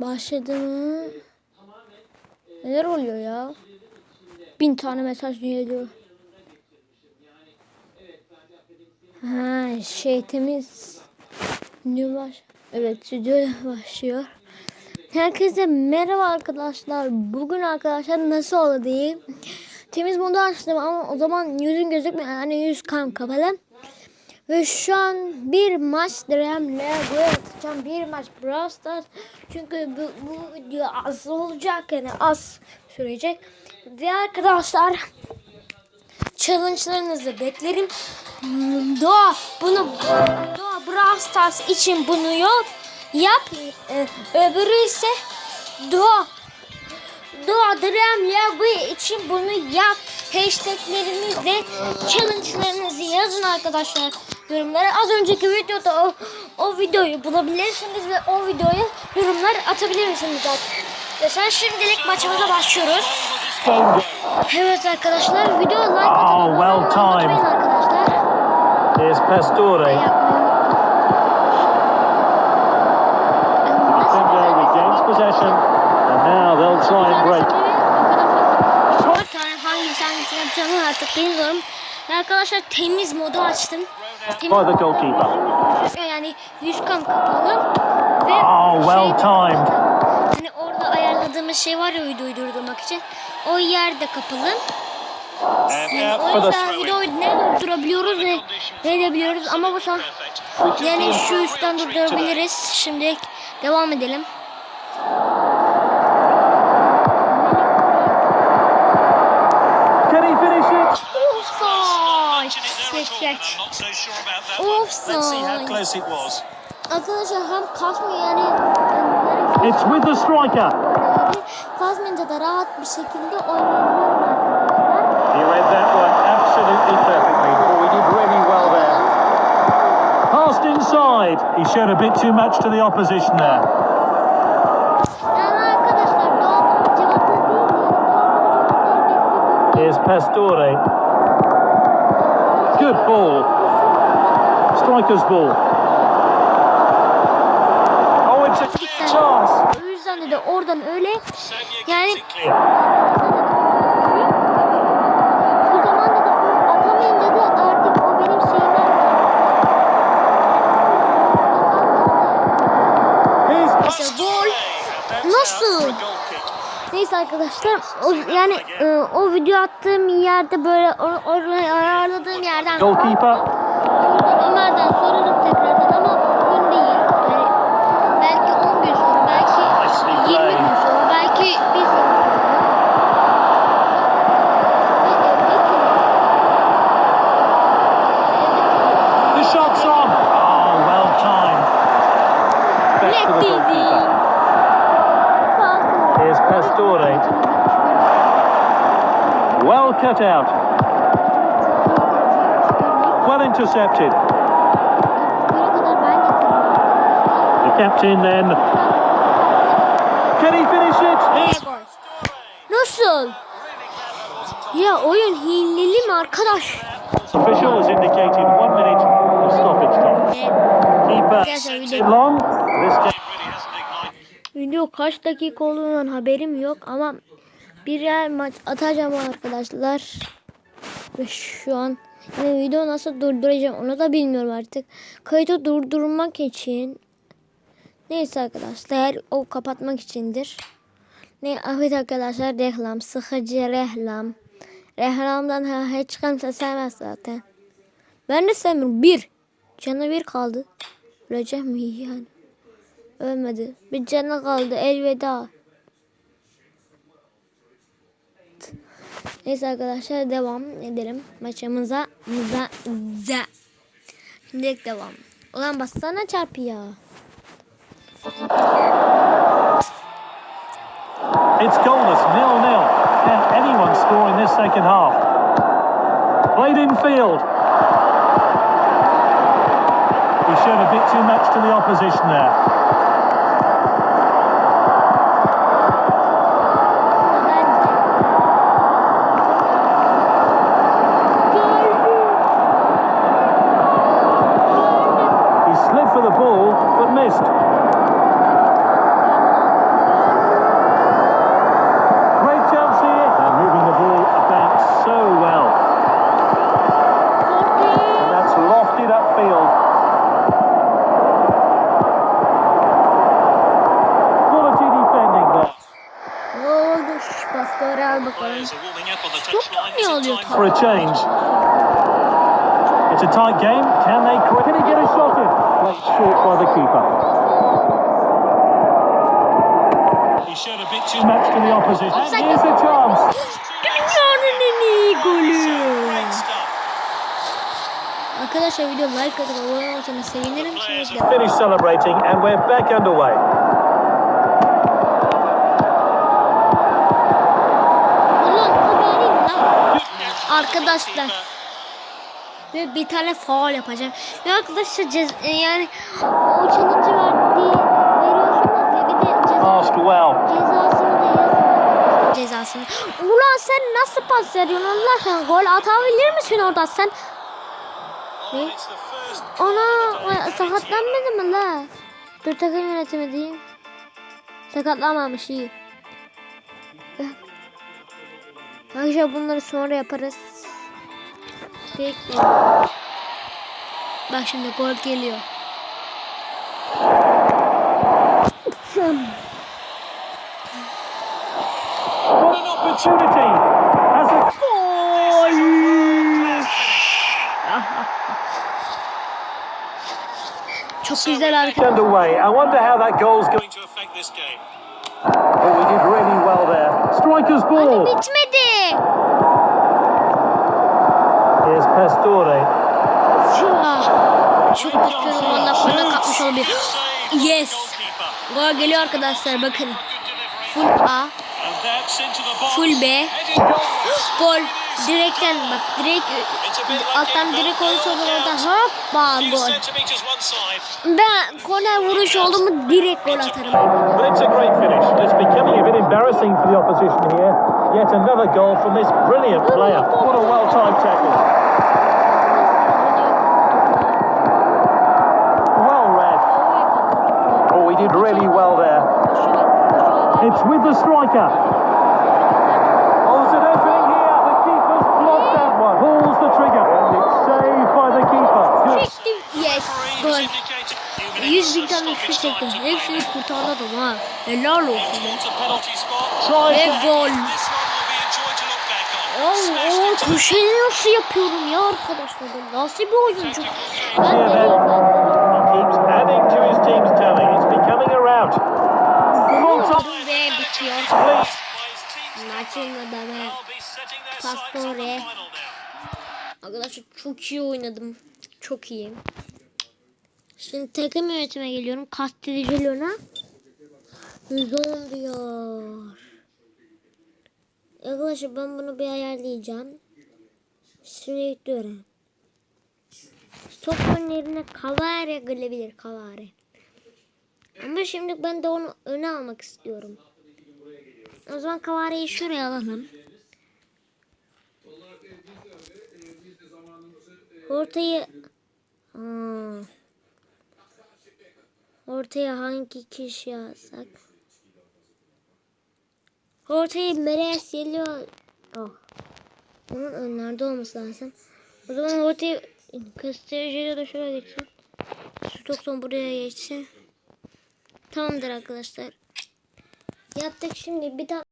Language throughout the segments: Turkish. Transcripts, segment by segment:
Başladı mı? Neler oluyor ya? Bin tane mesaj geliyor. Ha şey temiz. Ne baş? Evet stüdyo başlıyor. Herkese merhaba arkadaşlar. Bugün arkadaşlar nasıl oldu diyeyim. Temiz modu açtım ama o zaman yüzün gözükmüyor. Yani yüz kan kapalı. Ve şu an bir maç Dream'le gol atacağım. Bir maç Brawl Stars. Çünkü bu, bu video az olacak. Yani az sürecek. Ve arkadaşlar challenge'larınızı beklerim. Doğa bunu Doğa Brawl Stars için bunu yok. Yap. Ee, öbürü ise Doğa Doğa Dream Lego için bunu yap. Hashtaglerimizle challenge'larınızı yazın arkadaşlar yorumlara. Az önceki videoda o, o videoyu bulabilirsiniz ve o videoyu yorumlar atabilirsiniz sen şimdilik maçımıza başlıyoruz. Evet arkadaşlar video like atın. Oh, well timed. arkadaşlar. Here's Pastore. Yapmayın. Congo regains possession. And now they'll try and break. Hangisi hangisini yapacağımı artık bilmiyorum. Ve arkadaşlar temiz modu açtım. By the goalkeeper. Yani yüz kan kapalı. Ve Oh, well şey timed. Hani orada ayarladığımız şey var ya videoyu durdurmak için. O yer de kapalı. Yani o yüzden videoyu ne durdurabiliyoruz ne, ne edebiliyoruz ama bu son yani şu üstten durdurabiliriz. Şimdi devam edelim. Geç geç. Not so sure about that one. Let's see how close it was. Arkadaşlar hem kasmıyor yani It's with the striker. kasmayınca da rahat bir şekilde oynayabiliyorum. He read that one absolutely perfectly. Oh, he did really well there. Passed inside. He showed a bit too much to the opposition there. Yani arkadaşlar Good ball. Striker's ball. Oh, it's a clear chance. O yüzden de oradan öyle yani. Nasıl? Neyse arkadaşlar o, yani e, o video attığım yerde böyle or- oraya ayarladığım yerden goalkeeper. Pastore. Well cut out. Well intercepted. Buraya kadar ben getirdim. The captain then. Can he finish it? Nasıl? Ya oyun hileli mi arkadaş? Official has indicated one minute of stoppage time. Keeper long. This game video kaç dakika olduğundan haberim yok ama birer maç atacağım arkadaşlar. Ve şu an yani video nasıl durduracağım onu da bilmiyorum artık. Kaydı durdurmak için neyse arkadaşlar o kapatmak içindir. Ne evet arkadaşlar reklam sıkıcı reklam. Reklamdan ha, hiç kimse sevmez zaten. Ben de sevmiyorum. Bir. Canı bir kaldı. Ölecek mi yani? Ölmedi. Bir canı kaldı. Elveda. Neyse arkadaşlar devam edelim maçımıza. Za, za. Şimdi devam. Ulan bassana çarpı ya. It's goalless, nil nil. Can anyone score in this second half? Played in field. He showed a bit too much to the opposition there. Change. It's a tight game. Can they? Can he get a shot in? Played short by the keeper. He showed a bit too Too much to the opposition. Offside. And here's a chance. Dünyanın en iyi golü. Great stuff. Arkadaşlar video like atıp abone olursanız sevinirim. Şimdi de. Finished celebrating, and we're back underway. Arkadaşlar. Ve bir tane faul yapacağım. Ya arkadaşlar cez e, yani o challenge verdiği veriyorsunuz ve bir de ceza, cezasını da. Cezasını. Ulan sen nasıl pas veriyorsun Allah aşkına? Gol atabilir misin orada sen? Ne? Ana sakatlanmadı mı la? Dur takım yönetimi diyeyim. Sakatlanmamış iyi. Arkadaşlar bunları sonra yaparız. Bekleyin. Bak şimdi gol geliyor. What an opportunity. Has a Çok güzel hareket. underway. I wonder how that goal's going. going to affect this game. Oh, we did really well there. Striker's ball. Bitmedi. Pastore. Çok bakıyorum valla korna kapmış olabilir. Yes. goalkeeper. Gol geliyor arkadaşlar bakın. Full A, full B. Gol. Direkten bak direkt alttan direkt but gol sonra no orada doubt. hoppa gol. Ben korner vuruş oldu mu direkt gol atarım. But it's a great finish. It's becoming a bit embarrassing for the opposition here. Yet another goal from this brilliant player. What a well-timed tackle. Well read. Oh, he did really well there. It's with the striker. Oh, there's an opening here. The keeper's blocked that one. Pulls the trigger. And it's saved by the keeper. Good. Yes. Referee has Gol. indicated few minutes 100 bin of tane şut stoppage time çektim. to Hepsini play. kurtardım ha. Helal olsun. be. Towards a penalty spot. Tries Ve to gol. İnto the köşeyi nasıl yapıyorum ya arkadaşlar? Nasıl bir oyuncu? Ben. Ve bitiyor. Maçın adamı. The Pastore. Arkadaşlar çok iyi oynadım. Çok iyi. Şimdi takım yönetime geliyorum. Kastedici Lona. 110 diyor. Arkadaşlar ben bunu bir ayarlayacağım. Şimdi yüklüyorum. Stockman yerine Kavare gelebilir Kavare. Ama şimdi ben de onu öne almak istiyorum. O zaman Kavare'yi şuraya alalım. Ortayı Aa. Ortaya hangi kişi alsak? Ortaya Meres geliyor. Oh. Onun önlerde olması lazım. O zaman ortaya Kastırıcıya da şöyle geçsin. Stokson buraya geçsin. Tamamdır arkadaşlar. Yaptık şimdi bir tane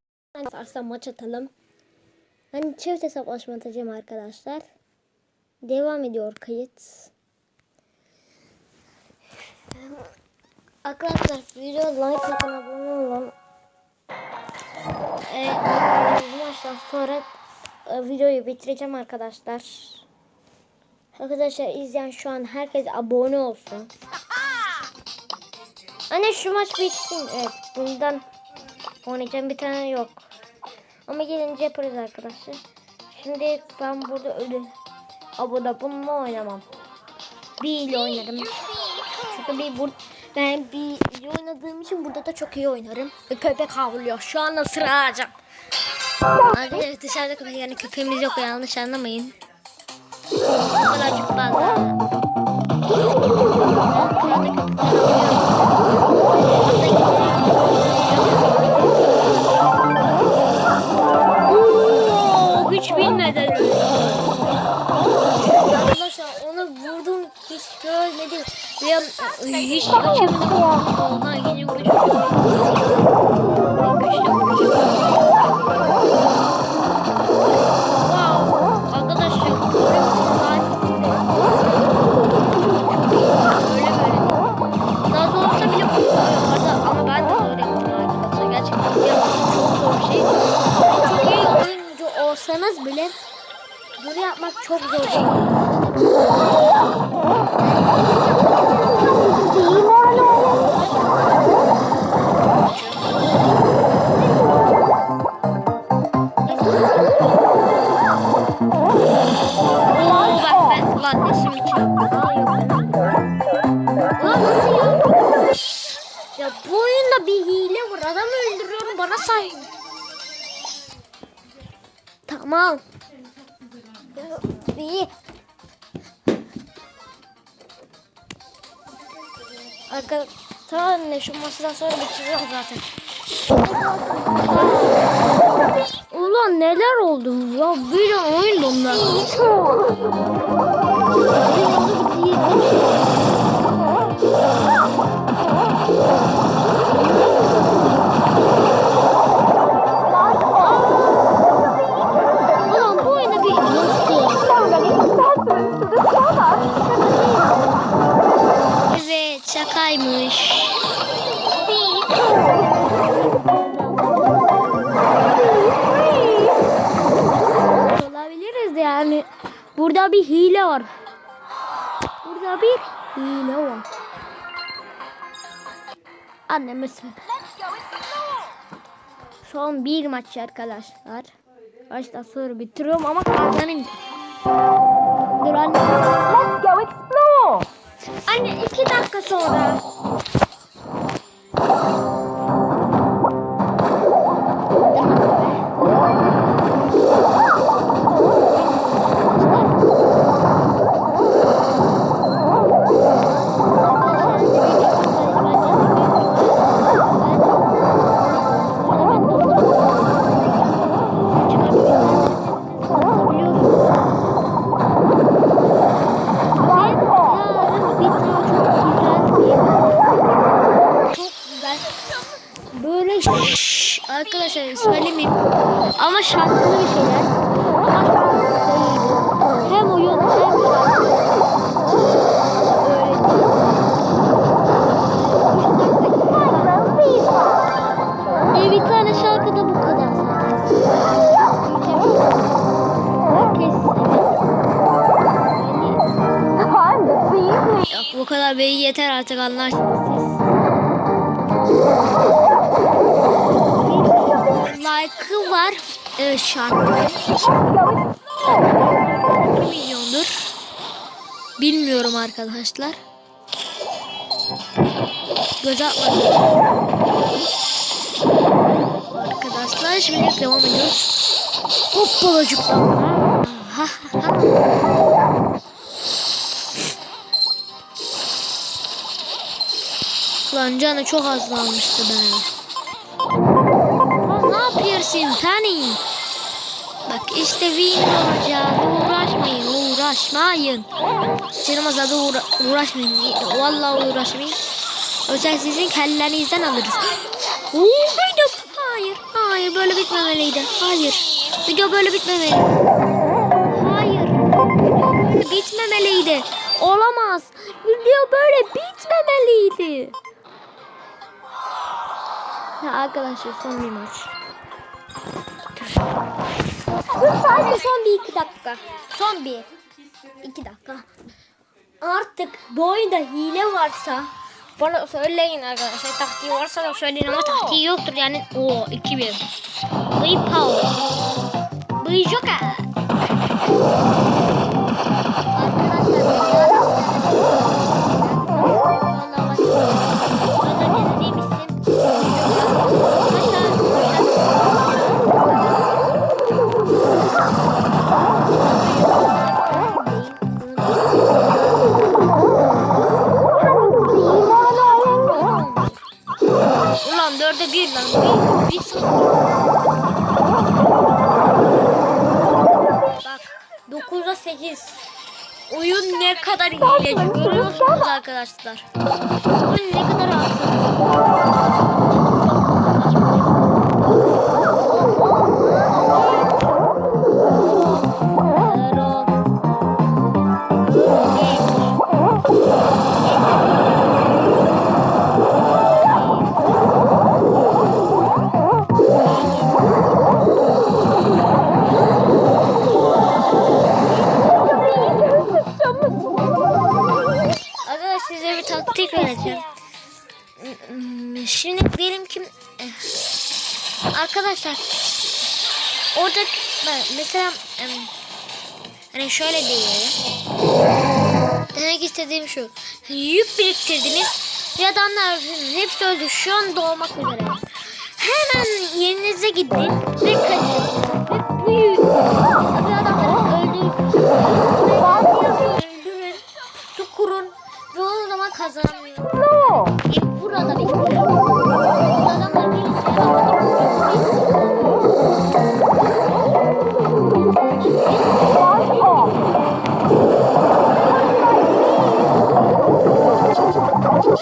varsa maç atalım. Ben çift hesaplaşma atacağım arkadaşlar. Devam ediyor kayıt. Arkadaşlar video like atın abone olun. Ee, bu maçtan sonra e, videoyu bitireceğim arkadaşlar. Arkadaşlar izleyen şu an herkes abone olsun. Anne şu maç bitsin. Evet bundan oynayacağım bir tane yok. Ama gelince yaparız arkadaşlar. Şimdi ben burada ölü. Abuda bununla oynamam. Bir ile oynarım. Çünkü bir bur ben bir ile oynadığım için burada da çok iyi oynarım. Ve köpek havlıyor. Şu anda sıra alacağım. Arkadaşlar dışarıda köpek yani köpeğimiz yok yanlış anlamayın. O kadar çok fazla. Hiç bilmeden. Arkadaşlar onu vurdum hiç görmedim. 嗯，一一千五，那一千五就。Adam öldürüyorum bana say. Tamam. İyi. Arkadaşlar tamam ne şu masadan sonra bitiriyorum zaten. Ulan neler oldu ya? Bir oyun donlar. Söyle. Son bir maç arkadaşlar. Baştan sonra bitiriyorum ama kazanınca. Dur anne. Let's go explore. Anne iki dakika sonra. Şarkılı bir şeyler. Hem oyun hem şarkı. Öyle değil. E bir tane şarkı bu kadar Yok bu kadar beyi yeter artık anlarsınız siz. Like'ı var e, şarkı. 2 milyondur. Bilmiyorum arkadaşlar. Göz atmadım. Arkadaşlar şimdi devam ediyoruz. Hoppalacıktan. Ha ha. Lan canı çok az almıştı işte win olacağız. Uğraşmayın, uğraşmayın. Canım azaldı uğra uğraşmayın. Vallahi uğraşmayın. Özel sizin kellenizden alırız. Oo, video. Hayır, hayır böyle bitmemeliydi. Hayır. Video böyle bitmemeli. Hayır. Böyle bitmemeliydi. Olamaz. Video böyle bitmemeliydi. Ya arkadaşlar son bir maç. Sadece son bir iki dakika. Son bir. iki dakika. Artık bu hile varsa bana söyleyin arkadaşlar. Taktiği varsa da söyleyin ama taktiği yoktur yani. O 2-1. Bıy power. Bıy joker. Ulan arkadaşlar. Oyun mesela hani şöyle diyelim. Demek istediğim şu. Yük biriktirdiniz ve adamlar hepsi öldü. Şu an doğmak üzere. Hemen yerinize gidin ve kaçın. Ve bu yük. Ve adamları öldürün. Öldürün. Su kurun. Ve o zaman kazanamıyor. Explore. E burada bekliyor.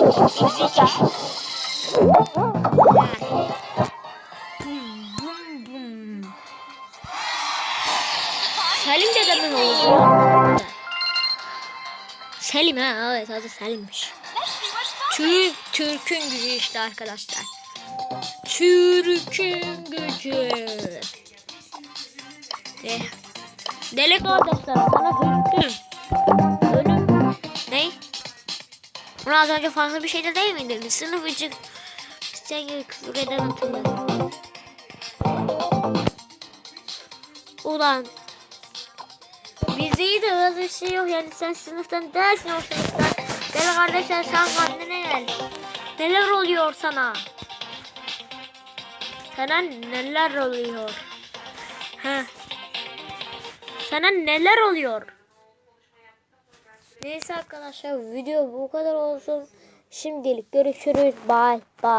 Bum. Selim dedemin oğlu. Selim ha evet adı Selim'miş. Türk, Türk'ün gücü işte arkadaşlar. Türk'ün gücü. De. Deli kardeşler sana ölüm. Bunu az önce farklı bir şey de değil miydi? Sınıf içi sen gibi küfür eden hatırlıyorum. Ulan. Bizde iyi de öyle bir şey yok yani sen sınıftan dersin o sınıftan. Deli kardeşler sen kendine gel. Neler oluyor sana? Sana neler oluyor? Ha? Sana neler oluyor? Neyse arkadaşlar video bu kadar olsun. Şimdilik görüşürüz. Bye bye.